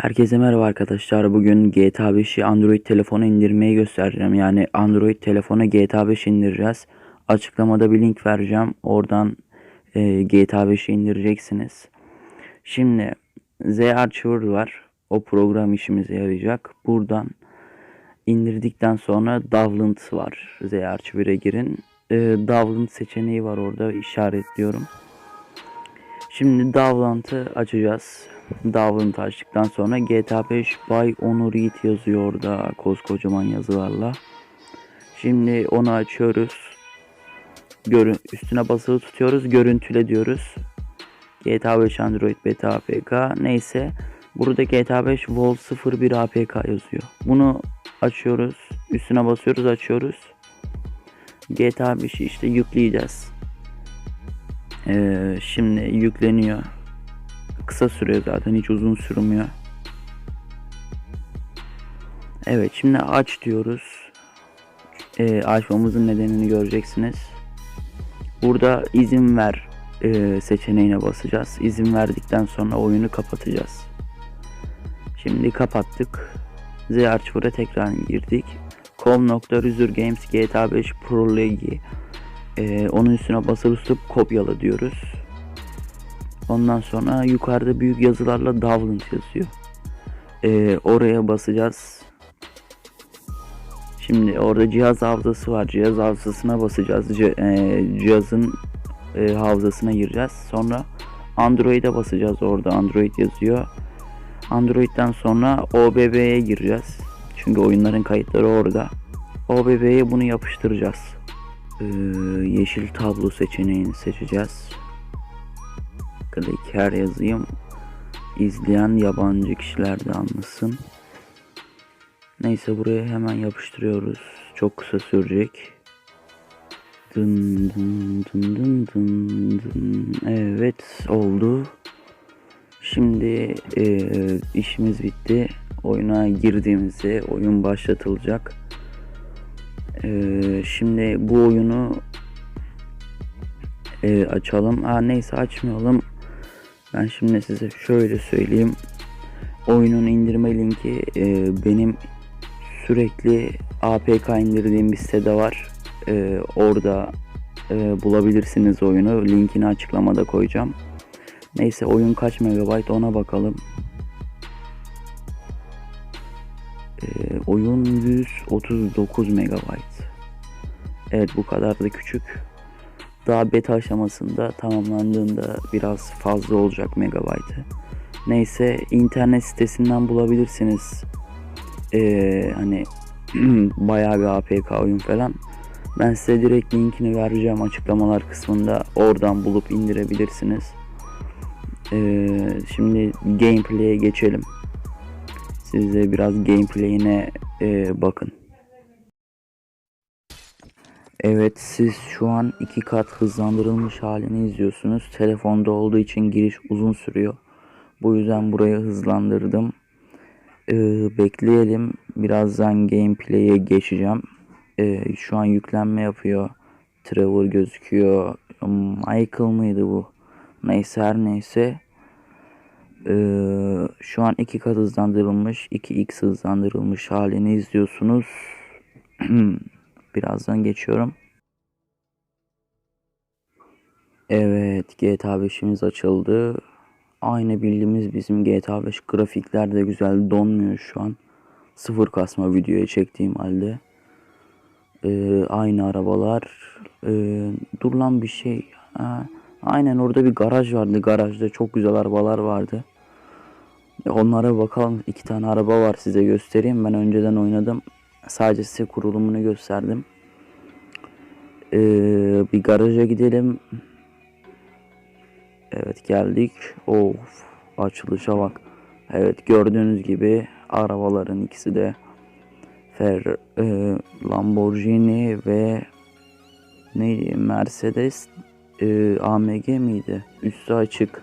Herkese merhaba arkadaşlar. Bugün GTA 5'i Android telefona indirmeyi göstereceğim. Yani Android telefona GTA 5 indireceğiz. Açıklamada bir link vereceğim. Oradan e, GTA 5'i indireceksiniz. Şimdi Z Archiver var. O program işimize yarayacak. Buradan indirdikten sonra Download var. Z Archiver'e girin. E, Download seçeneği var orada işaretliyorum. Şimdi Davlant'ı açacağız. Davlant'ı açtıktan sonra GTA 5 by Onur Yiğit yazıyor orada koskocaman yazılarla. Şimdi onu açıyoruz. Görün üstüne basılı tutuyoruz. Görüntüle diyoruz. GTA 5 Android Beta APK neyse. Burada GTA 5 Vol 01 APK yazıyor. Bunu açıyoruz. Üstüne basıyoruz açıyoruz. GTA 5'i işte yükleyeceğiz. Ee, şimdi yükleniyor. Kısa sürüyor zaten hiç uzun sürmüyor. Evet şimdi aç diyoruz. Ee, açmamızın nedenini göreceksiniz. Burada izin ver e, seçeneğine basacağız. İzin verdikten sonra oyunu kapatacağız. Şimdi kapattık. Z Archiver'a tekrar girdik. com.user games GTA 5 Pro League ee, onun üstüne basılı tutup kopyala diyoruz. Ondan sonra yukarıda büyük yazılarla download yazıyor. Ee, oraya basacağız. Şimdi orada cihaz hafızası var. Cihaz hafızasına basacağız. C- e, cihazın e, hafızasına gireceğiz. Sonra Android'e basacağız. Orada Android yazıyor. Android'den sonra OBB'ye gireceğiz. Çünkü oyunların kayıtları orada. OBB'ye bunu yapıştıracağız. Ee, yeşil tablo seçeneğini seçeceğiz. Clicker yazayım. İzleyen yabancı kişiler de anlasın. Neyse buraya hemen yapıştırıyoruz. Çok kısa sürecek. Dın dın dın dın dın dın. Evet oldu. Şimdi e, işimiz bitti. Oyuna girdiğimizde oyun başlatılacak. Ee, şimdi bu oyunu e, açalım. Ha, neyse açmayalım. Ben şimdi size şöyle söyleyeyim. Oyunun indirme linki e, benim sürekli APK indirdiğim bir sitede var. E, orada e, bulabilirsiniz oyunu. Linkini açıklamada koyacağım. Neyse oyun kaç megabayt ona bakalım. Ee, oyun 139 megabayt. Evet bu kadar da küçük. Daha beta aşamasında tamamlandığında biraz fazla olacak megabaytı. Neyse internet sitesinden bulabilirsiniz. Ee, hani bayağı bir APK oyun falan. Ben size direkt linkini vereceğim açıklamalar kısmında. Oradan bulup indirebilirsiniz. Ee, şimdi gameplay'e geçelim. Size biraz gameplay'ine e, bakın. Evet siz şu an iki kat hızlandırılmış halini izliyorsunuz. Telefonda olduğu için giriş uzun sürüyor. Bu yüzden burayı hızlandırdım. Ee, bekleyelim. Birazdan gameplay'e geçeceğim. Ee, şu an yüklenme yapıyor. Trevor gözüküyor. Michael mıydı bu? Neyse her neyse. Ee, şu an iki kat hızlandırılmış, 2x hızlandırılmış halini izliyorsunuz. Birazdan geçiyorum. Evet, GTA 5'imiz açıldı. Aynı bildiğimiz bizim GTA 5 grafikler de güzel donmuyor şu an. Sıfır kasma videoya çektiğim halde. Ee, aynı arabalar. Ee, dur lan bir şey. Ha, aynen orada bir garaj vardı. Garajda çok güzel arabalar vardı. Onlara bakalım. iki tane araba var size göstereyim. Ben önceden oynadım. Sadece size kurulumunu gösterdim. Ee, bir garaja gidelim. Evet geldik. Of açılışa bak. Evet gördüğünüz gibi arabaların ikisi de Fer e, Lamborghini ve neydi Mercedes e, AMG miydi? Üstü açık.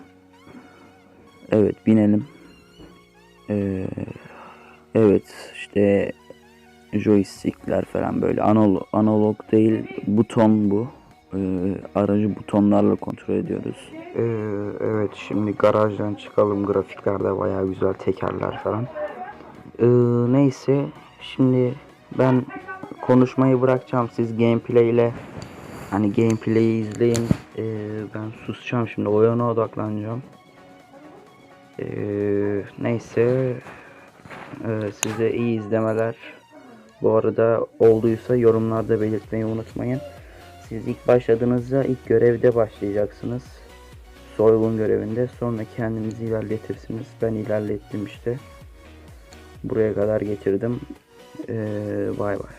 Evet binelim. Ee, evet işte joystickler falan böyle analog, analog değil buton bu. e, aracı butonlarla kontrol ediyoruz. Ee, evet şimdi garajdan çıkalım. Grafiklerde bayağı güzel tekerler falan. Ee, neyse şimdi ben konuşmayı bırakacağım. Siz gameplay ile hani gameplay'i izleyin. Ee, ben susacağım şimdi oyuna odaklanacağım. Ee, neyse ee, size iyi izlemeler. Bu arada olduysa yorumlarda belirtmeyi unutmayın. Siz ilk başladığınızda ilk görevde başlayacaksınız. Soygun görevinde. Sonra kendinizi ilerletirsiniz. Ben ilerlettim işte. Buraya kadar getirdim. Ee, bay bay.